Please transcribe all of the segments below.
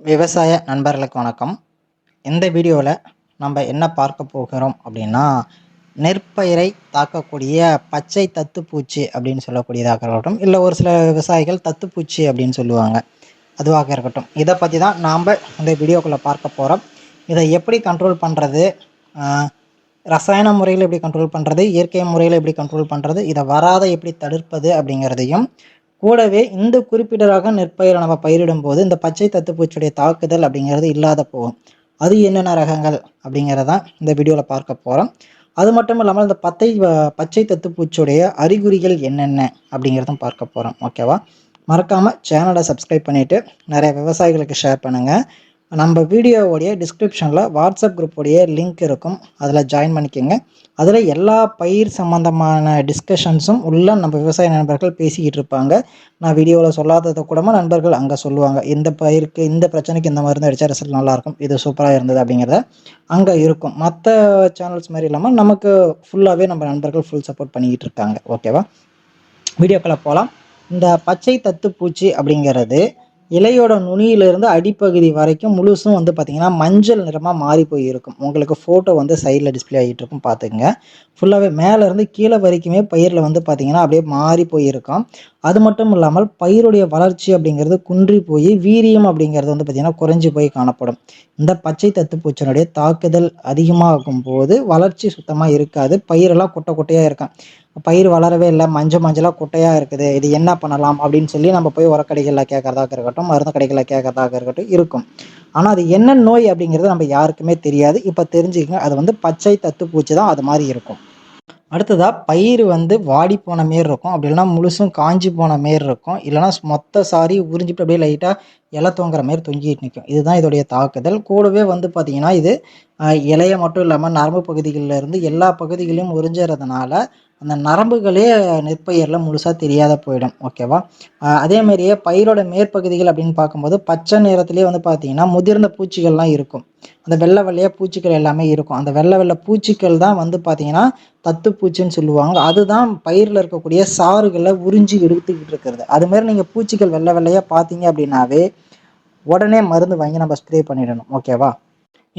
விவசாய நண்பர்களுக்கு வணக்கம். இந்த வீடியோவில் நம்ம என்ன பார்க்க போகிறோம் அப்படின்னா நெற்பயிரை தாக்கக்கூடிய பச்சை தத்துப்பூச்சி அப்படின்னு சொல்லக்கூடியதாக இருக்கட்டும் இல்லை ஒரு சில விவசாயிகள் தத்துப்பூச்சி அப்படின்னு சொல்லுவாங்க. அதுவாக இருக்கட்டும். இதை பற்றி தான் நாம் இந்த வீடியோக்குள்ளே பார்க்க போகிறோம் இதை எப்படி கண்ட்ரோல் பண்ணுறது ரசாயன முறையில் எப்படி கண்ட்ரோல் பண்ணுறது இயற்கை முறையில் எப்படி கண்ட்ரோல் பண்ணுறது இதை வராத எப்படி தடுப்பது அப்படிங்கிறதையும் கூடவே இந்த குறிப்பிட்ட ரக நெற்பயிரை நம்ம பயிரிடும் போது இந்த பச்சை தத்துப்பூச்சியுடைய தாக்குதல் அப்படிங்கிறது இல்லாத போகும் அது என்னென்ன ரகங்கள் அப்படிங்கிறதான் இந்த வீடியோவில் பார்க்க போகிறோம் அது மட்டும் இல்லாமல் இந்த பத்தை வ- பச்சை தத்துப்பூச்சியுடைய அறிகுறிகள் என்னென்ன அப்படிங்கிறதும் பார்க்க போகிறோம் ஓகேவா? மறக்காமல் சேனலை சப்ஸ்கிரைப் பண்ணிவிட்டு நிறைய விவசாயிகளுக்கு ஷேர் பண்ணுங்கள் நம்ம வீடியோவுடைய டிஸ்கிரிப்ஷனில் வாட்ஸ்அப் குரூப்புடைய லிங்க் இருக்கும். அதில் ஜாயின் பண்ணிக்கோங்க. அதில் எல்லா பயிர் சம்மந்தமான டிஸ்கஷன்ஸும் உள்ள நம்ம விவசாய நண்பர்கள் பேசிக்கிட்டு இருப்பாங்க. நான் வீடியோவில் சொல்லாததை கூடமா நண்பர்கள் அங்கே சொல்லுவாங்க. இந்த பயிருக்கு இந்த பிரச்சனைக்கு இந்த மருந்து அடித்தா ரிசல்ட் நல்லாயிருக்கும். இது சூப்பராக இருந்தது அப்படிங்கிறத அங்கே இருக்கும். மற்ற சேனல்ஸ் மாதிரி இல்லாமல் நமக்கு ஃபுல்லாகவே நம்ம நண்பர்கள் ஃபுல் சப்போர்ட் பண்ணிக்கிட்டு இருக்காங்க. ஓகேவா வீடியோக்களை போகலாம் இந்த பச்சை தத்து பூச்சி அப்படிங்கிறது இலையோட நுனியிலிருந்து அடிப்பகுதி வரைக்கும் முழுசும் வந்து பார்த்திங்கன்னா மஞ்சள் நிறமாக மாறி போயிருக்கும். உங்களுக்கு ஃபோட்டோ வந்து சைடில் டிஸ்ப்ளே ஆகிட்டு இருக்கும் பார்த்துங்க ஃபுல்லாகவே மேலேருந்து கீழே வரைக்குமே பயிரில் வந்து பார்த்திங்கன்னா அப்படியே மாறி போயிருக்கும். அது மட்டும் இல்லாமல் பயிருடைய வளர்ச்சி அப்படிங்கிறது குன்றி போய் வீரியம் அப்படிங்கிறது வந்து பார்த்திங்கன்னா குறைஞ்சி போய் காணப்படும். இந்த பச்சை தத்து பூச்சினுடைய தாக்குதல் அதிகமாகும் போது வளர்ச்சி சுத்தமாக இருக்காது. பயிரெல்லாம் குட்டை குட்டையாக இருக்கும். பயிர் வளரவே இல்லை. மஞ்சள் மஞ்சளாக குட்டையாக இருக்குது. இது என்ன பண்ணலாம் அப்படின்னு சொல்லி நம்ம போய் உரக்கடைகளில் கேட்கறதாக இருக்கட்டும் மருந்து கடைகளில் கேட்கறதாக இருக்கட்டும் இருக்கும். ஆனால் அது என்ன நோய் அப்படிங்கிறது நம்ம யாருக்குமே தெரியாது. இப்போ தெரிஞ்சுக்கங்க. அது வந்து பச்சை தத்து பூச்சி தான். அது மாதிரி இருக்கும். அடுத்ததாக பயிர் வந்து வாடி போன மாரி இருக்கும். அப்படி இல்லைன்னா முழுசும் காஞ்சி போன மாரி இருக்கும். இல்லைன்னா மொத்த சாரி உறிஞ்சிட்டு அப்படியே லைட்டாக இலை தொங்குற மாரி தொங்கிட்டு நிற்கும் இதுதான் இதோடைய தாக்குதல். கூடவே வந்து பார்த்திங்கன்னா இது இலையை மட்டும் இல்லாமல் நரம்பு பகுதிகளில் இருந்து எல்லா பகுதிகளையும் உறிஞ்சுறதுனால அந்த நரம்புகளே நெற்பயிரில் முழுசாக தெரியாத போயிடும் ஓகேவா அதே மாதிரியே பயிரோட மேற்பகுதிகள் அப்படின்னு பார்க்கும்போது பச்சை நிறத்துலேயே வந்து பார்த்தீங்கன்னா முதிர்ந்த பூச்சிகள்லாம் இருக்கும். அந்த வெள்ளை வெள்ளையாக பூச்சிகள் எல்லாமே இருக்கும். அந்த வெள்ளை வெள்ளை பூச்சிகள் தான் வந்து பார்த்தீங்கன்னா தத்துப்பூச்சின்னு சொல்லுவாங்க. அதுதான் பயிரில் இருக்கக்கூடிய சாறுகளை உறிஞ்சி எடுத்துக்கிட்டு இருக்கிறது. அது மாதிரி நீங்கள் பூச்சிகள் வெள்ளை வெள்ளையாக பார்த்தீங்க அப்படின்னாவே உடனே மருந்து வாங்கி நம்ம ஸ்ப்ரே பண்ணிடணும் ஓகேவா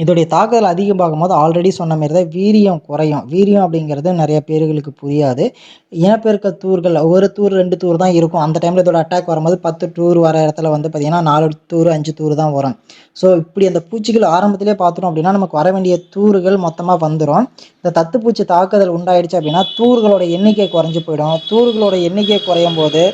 இதோடைய தாக்குதல் அதிகமாகும் போது ஆல்ரெடி சொன்ன மாதிரி தான் வீரியம் குறையும். வீரியம் அப்படிங்கிறது நிறைய பேர்களுக்கு புரியாது. இனப்பெருக்க தூர்கள் ஒரு தூர் ரெண்டு தூர் தான் இருக்கும். அந்த டைமில் இதோட அட்டாக் வரும்போது பத்து டூர் வர இடத்துல வந்து பார்த்திங்கன்னா நாலு தூர் அஞ்சு தூர் தான் வரும். ஸோ இப்படி அந்த பூச்சிகள் ஆரம்பத்திலே பார்த்துட்டோம் அப்படின்னா நமக்கு வர வேண்டிய தூர்கள் மொத்தமாக வந்துடும் இந்த தத்துப்பூச்சி தாக்குதல் உண்டாயிடுச்சு அப்படின்னா தூர்களோட எண்ணிக்கை குறைஞ்சு போயிடும். தூர்களோட எண்ணிக்கை குறையும் போது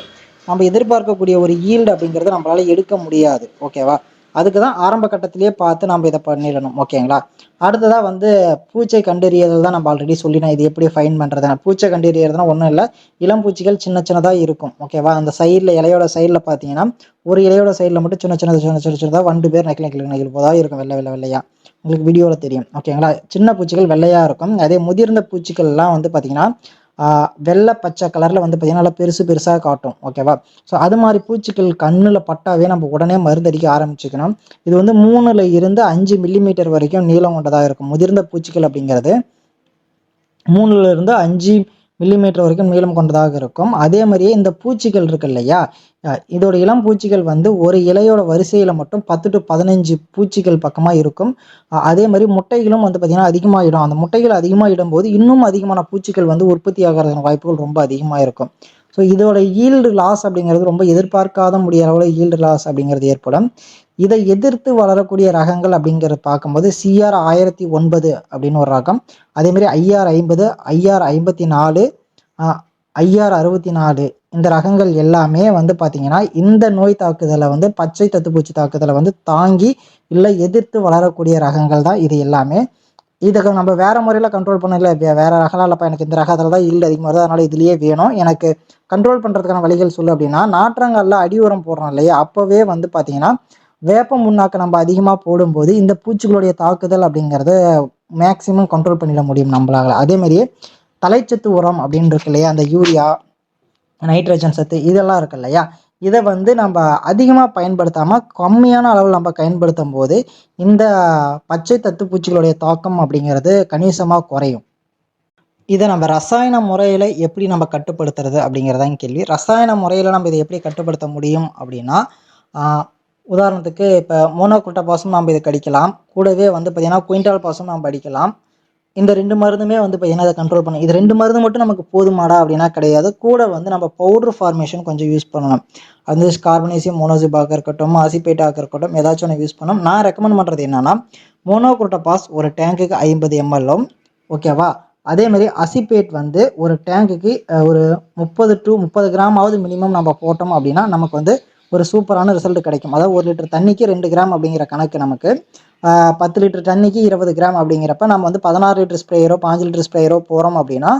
நம்ம எதிர்பார்க்கக்கூடிய ஒரு ஈல்டு அப்படிங்கிறது நம்மளால எடுக்க முடியாது. ஓகேவா அதுக்கு தான் ஆரம்ப கட்டத்திலேயே பார்த்து நம்ம இதை பண்ணிடணும் ஓகேங்களா? அடுத்ததாக வந்து பூச்சை கண்டறியறது தான் நம்ம ஆல்ரெடி சொல்லினோம் இது எப்படி ஃபைன் பண்ணுறது பூச்சை கண்டறியறதுனா ஒன்றும் இல்லை இளம் பூச்சிகள் சின்ன சின்னதாக இருக்கும் ஓகேவா? அந்த சைடில் இலையோட சைடில் பார்த்தீங்கன்னா ஒரு இலையோட சைடில் மட்டும் சின்ன சின்ன சின்ன சின்ன சின்னதாக வண்டு பேர் நக்கில் நக்கில் நக்கில் போதாக இருக்கும் வெள்ளை வெள்ளை வெள்ளையாக உங்களுக்கு வீடியோவில் தெரியும் ஓகேங்களா? சின்ன பூச்சிகள் வெள்ளையாக இருக்கும். அதே முதிர்ந்த பூச்சிகள்லாம் வந்து பார்த்தீங்கன்னா வெள்ளை பச்சை கலரில் வந்து பார்த்தீங்கன்னா நல்லா பெருசு பெருசாக காட்டும் ஓகேவா ஸோ அது மாதிரி பூச்சிகள் கண்ணில் பட்டாவே நம்ம உடனே மருந்தடிக்க ஆரம்பிச்சுக்கணும். இது வந்து மூணுல இருந்து அஞ்சு மில்லிமீட்டர் வரைக்கும் நீளம் கொண்டதாக இருக்கும். முதிர்ந்த பூச்சிகள் அப்படிங்கிறது மூணுல இருந்து அஞ்சு மில்லிமீட்டர் வரைக்கும் நீளம் கொண்டதாக இருக்கும். அதே மாதிரியே இந்த பூச்சிகள் இருக்கு இல்லையா? இதோட இளம் பூச்சிகள் வந்து ஒரு இலையோட வரிசையில் மட்டும் பத்து டு பதினஞ்சு பூச்சிகள் பக்கமாக இருக்கும். அதே மாதிரி முட்டைகளும் வந்து பார்த்திங்கன்னா அதிகமாகிடும் அந்த முட்டைகள் அதிகமாக இடும்போது இன்னும் அதிகமான பூச்சிகள் வந்து உற்பத்தி ஆகிறதுக்கான வாய்ப்புகள் ரொம்ப அதிகமாக இருக்கும். ஸோ இதோட ஈல்டு லாஸ் அப்படிங்கிறது ரொம்ப எதிர்பார்க்காத முடிய அளவில் ஈல்டு லாஸ் அப்படிங்கிறது ஏற்படும். இதை எதிர்த்து வளரக்கூடிய ரகங்கள் அப்படிங்கிறத பார்க்கும்போது சிஆர் ஆயிரத்தி ஒன்பது அப்படின்னு ஒரு ரகம். அதேமாரி ஐஆர் ஐம்பது ஐஆர் ஐம்பத்தி நாலு ஐஆர் அறுபத்தி நாலு. இந்த ரகங்கள் எல்லாமே வந்து பார்த்தீங்கன்னா இந்த நோய் தாக்குதலை வந்து பச்சை தத்துப்பூச்சி தாக்குதலை வந்து தாங்கி இல்லை எதிர்த்து வளரக்கூடிய ரகங்கள் தான் இது எல்லாமே. இதை நம்ம வேற முறையில் கண்ட்ரோல் பண்ணல. வேறு வேற ரகலாம் இல்லைப்பா எனக்கு இந்த ரகத்தில் தான் இல்லை அதிகமாக வருது அதனால இதுலயே வேணும். எனக்கு கண்ட்ரோல் பண்ணுறதுக்கான வழிகள் சொல்லு அப்படின்னா நாற்றங்களில் அடி உரம் போடுறோம் இல்லையா? அப்போவே வந்து பார்த்தீங்கன்னா வேப்ப முன்னாக்கு நம்ம அதிகமாக போடும்போது இந்த பூச்சிகளுடைய தாக்குதல் அப்படிங்கிறத மேக்சிமம் கண்ட்ரோல் பண்ணிட முடியும் நம்மளால. அதே மாதிரியே தலைச்சத்து உரம் அப்படின்னு இருக்கு இல்லையா? அந்த யூரியா நைட்ரஜன் சத்து இதெல்லாம் இருக்கு இல்லையா? இதை வந்து நம்ம அதிகமாக பயன்படுத்தாமல் கம்மியான அளவில் நம்ம பயன்படுத்தும் போது இந்த பச்சை தத்து பூச்சிகளுடைய தாக்கம் அப்படிங்கிறது கணிசமாக குறையும். இதை நம்ம ரசாயன முறையில் எப்படி நம்ம கட்டுப்படுத்துறது அப்படிங்கிறதான் கேள்வி. ரசாயன முறையில் நம்ம இதை எப்படி கட்டுப்படுத்த முடியும் அப்படின்னா உதாரணத்துக்கு இப்போ மோனோகுட்டா பாசும் நம்ம இதுக்கு அடிக்கலாம் கூடவே வந்து பார்த்தீங்கன்னா குயின்டால் பாசும் நம்ம அடிக்கலாம் இந்த ரெண்டு மருந்துமே வந்து பார்த்தீங்கன்னா அதை கண்ட்ரோல் பண்ணும் இது ரெண்டு மருந்து மட்டும் நமக்கு போதுமாடா அப்படின்னா கிடையாது. கூட வந்து நம்ம பவுடர் ஃபார்மேஷன் கொஞ்சம் யூஸ் பண்ணணும். அது கார்பனேசியம் மோனோசிபாக இருக்கட்டும் அசிபேட்டாக இருக்கட்டும் ஏதாச்சும் ஒன்று யூஸ் பண்ணணும். நான் ரெக்கமெண்ட் பண்ணுறது என்னன்னா மோனோகுரோட்டோபாஸ் ஒரு டேங்குக்கு ஐம்பது எம்எல்லும் ஓகேவா அதேமாதிரி அசிபேட் வந்து ஒரு டேங்குக்கு ஒரு முப்பது டு முப்பது கிராமாவது மினிமம் நம்ம போட்டோம் அப்படின்னா நமக்கு வந்து ஒரு சூப்பரான ரிசல்ட் கிடைக்கும். அதாவது ஒரு லிட்டர் தண்ணிக்கு ரெண்டு கிராம் அப்படிங்கிற கணக்கு நமக்கு. பத்து லிட்டர் தண்ணிக்கு இருபது கிராம் அப்படிங்கிறப்ப நம்ம வந்து பதினாறு லிட்டர் ஸ்ப்ரேயரோ பாஞ்சு லிட்டர் ஸ்ப்ரேயரோ போகிறோம் அப்படின்னா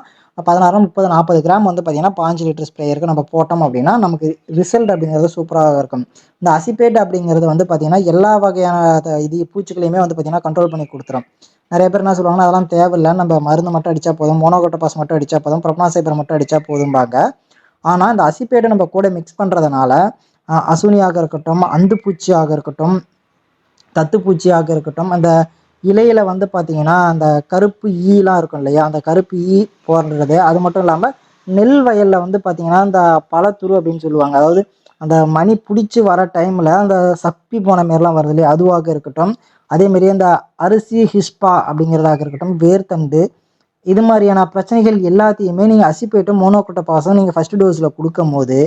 பதினாறு முப்பது நாற்பது கிராம் வந்து பார்த்தீங்கன்னா பாஞ்சு லிட்டர் ஸ்ப்ரேயருக்கு நம்ம போட்டோம் அப்படின்னா நமக்கு ரிசல்ட் அப்படிங்கிறது சூப்பராக இருக்கும். இந்த அசிபேட் அப்படிங்கிறது வந்து பார்த்தீங்கன்னா எல்லா வகையான இது பூச்சிகளையுமே வந்து பார்த்தீங்கன்னா கண்ட்ரோல் பண்ணி கொடுத்துரும். நிறைய பேர் என்ன சொல்லுவாங்கன்னா அதெல்லாம் தேவையில்லை நம்ம மருந்து மட்டும் அடித்தா போதும் மோனோகோட்டோபாஸ் மட்டும் அடித்தா போதும் ப்ரொப்னாசைபர் மட்டும் அடித்தா போதும்பாங்க. ஆனால் இந்த அசிபேட்டை நம்ம கூட மிக்ஸ் பண்ணுறதுனால அசுனியாக இருக்கட்டும் அந்துப்பூச்சியாக இருக்கட்டும் தத்துப்பூச்சியாக இருக்கட்டும் அந்த இலையில வந்து பார்த்தீங்கன்னா அந்த கருப்பு ஈலாம் இருக்கும் இல்லையா? அந்த கருப்பு ஈ போடுறது அது மட்டும் இல்லாமல் நெல் வயலில் வந்து பார்த்தீங்கன்னா அந்த பழத்துரு அப்படின்னு சொல்லுவாங்க. அதாவது அந்த மணி பிடிச்சி வர டைமில் அந்த சப்பி போன மாரிலாம் வருது இல்லையா? அதுவாக இருக்கட்டும். அதே அந்த அரிசி ஹிஸ்பா அப்படிங்கிறதாக இருக்கட்டும் வேர்த்தண்டு. இது மாதிரியான பிரச்சனைகள் எல்லாத்தையுமே நீங்கள் அசிப்பேட்டும் மோனோக்கொட்டை பாசம் நீங்கள் ஃபஸ்ட்டு டோஸில் கொடுக்கும்போது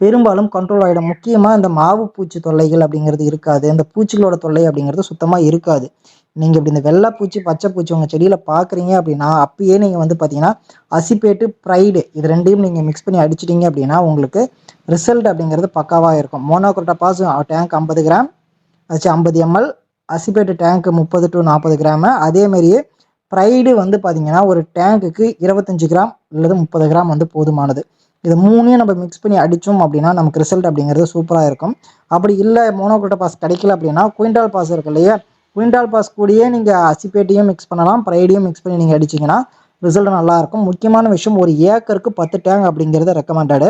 பெரும்பாலும் கண்ட்ரோல் ஆகிடும் முக்கியமாக இந்த மாவு பூச்சி தொல்லைகள் அப்படிங்கிறது இருக்காது. இந்த பூச்சிகளோட தொல்லை அப்படிங்கிறது சுத்தமாக இருக்காது. நீங்கள் இப்படி இந்த வெள்ளை பூச்சி பச்சை பூச்சி உங்கள் செடியில் பார்க்குறீங்க அப்படின்னா அப்பயே நீங்கள் வந்து பார்த்தீங்கன்னா அசிப்பேட்டு ப்ரைடு இது ரெண்டையும் நீங்கள் மிக்ஸ் பண்ணி அடிச்சிட்டிங்க அப்படின்னா உங்களுக்கு ரிசல்ட் அப்படிங்கிறது பக்காவாக இருக்கும். மோனோக்ரோட்டா பாஸ் டேங்க் ஐம்பது கிராம் ஆச்சு ஐம்பது எம்எல் அசிப்பேட்டு டேங்க் முப்பது டு நாற்பது கிராமு அதே மாதிரியே ப்ரைடு வந்து பார்த்தீங்கன்னா ஒரு டேங்க்குக்கு இருபத்தஞ்சு கிராம் அல்லது முப்பது கிராம் வந்து போதுமானது. இது மூணையும் நம்ம மிக்ஸ் பண்ணி அடித்தோம் அப்படின்னா நமக்கு ரிசல்ட் அப்படிங்கிறது சூப்பராக இருக்கும். அப்படி இல்லை மோனோக்ரோட்டா பாஸ் கிடைக்கல அப்படின்னா குயின்டால் பாஸ் இருக்கு இல்லையா? குயின்டால் பாஸ் கூடயே நீங்கள் அசிப்பேட்டையும் மிக்ஸ் பண்ணலாம் ப்ரைடையும் மிக்ஸ் பண்ணி நீங்கள் அடிச்சிங்கன்னா ரிசல்ட் நல்லா இருக்கும். முக்கியமான விஷயம் ஒரு ஏக்கருக்கு பத்து டேங்க் அப்படிங்கிறது ரெக்கமெண்டடு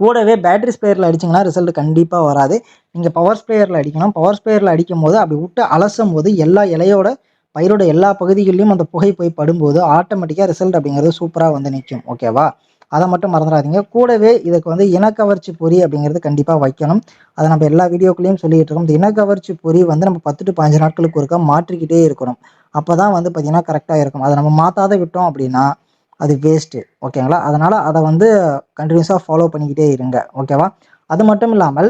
கூடவே பேட்டரி ஸ்ப்ரேயரில் அடிச்சிங்கன்னா ரிசல்ட் கண்டிப்பாக வராது. நீங்கள் பவர் ஸ்ப்ரேயரில் அடிக்கணும். பவர் ஸ்ப்ரேயரில் அடிக்கும் போது அப்படி விட்டு அலசும் போது எல்லா இலையோட பயிரோட எல்லா பகுதிகளிலும் அந்த புகை போய் படும்போது ஆட்டோமேட்டிக்காக ரிசல்ட் அப்படிங்கிறது சூப்பராக வந்து நிற்கும் ஓகேவா அதை மட்டும் மறந்துடாதீங்க. கூடவே இதுக்கு வந்து இனக்கவர்ச்சி பொறி அப்படிங்கிறது கண்டிப்பாக வைக்கணும். அதை நம்ம எல்லா வீடியோக்குள்ளேயும் சொல்லிட்டு இருக்கோம். இந்த இனக்கவர்ச்சி பொறி வந்து நம்ம பத்து டு பதினஞ்சு நாட்களுக்கு ஒருக்கா மாற்றிக்கிட்டே இருக்கணும். அப்போ தான் வந்து பார்த்திங்கன்னா கரெக்டாக இருக்கும். அதை நம்ம மாற்றாத விட்டோம் அப்படின்னா அது வேஸ்ட்டு ஓகேங்களா அதனால் அதை வந்து கண்டினியூஸாக ஃபாலோ பண்ணிக்கிட்டே இருங்க ஓகேவா அது மட்டும் இல்லாமல்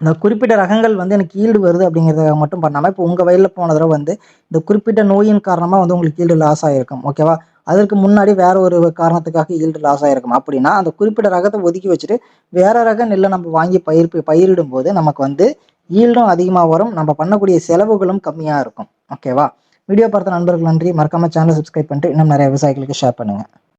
இந்த குறிப்பிட்ட ரகங்கள் வந்து எனக்கு ஈல்டு வருது அப்படிங்கிறத மட்டும் பண்ணாமல் இப்போ உங்கள் வயலில் போன தடவை வந்து இந்த குறிப்பிட்ட நோயின் காரணமாக வந்து உங்களுக்கு ஈல்டு லாஸ் ஆகிருக்கும் ஓகேவா அதற்கு முன்னாடி வேற ஒரு காரணத்துக்காக ஈல்டு லாஸ் ஆகிருக்கும் அப்படின்னா அந்த குறிப்பிட்ட ரகத்தை ஒதுக்கி வச்சுட்டு வேற ரக நெல்லை நம்ம வாங்கி பயிர் பயிரிடும் போது நமக்கு வந்து ஈல்டும் அதிகமாக வரும். நம்ம பண்ணக்கூடிய செலவுகளும் கம்மியாக இருக்கும். ஓகேவா வீடியோ பார்த்த நண்பர்கள் நன்றி. மறக்காம சேனலை சப்ஸ்கிரைப் பண்ணிட்டு இன்னும் நிறைய விவசாயிகளுக்கு ஷேர் பண்ணுங்கள்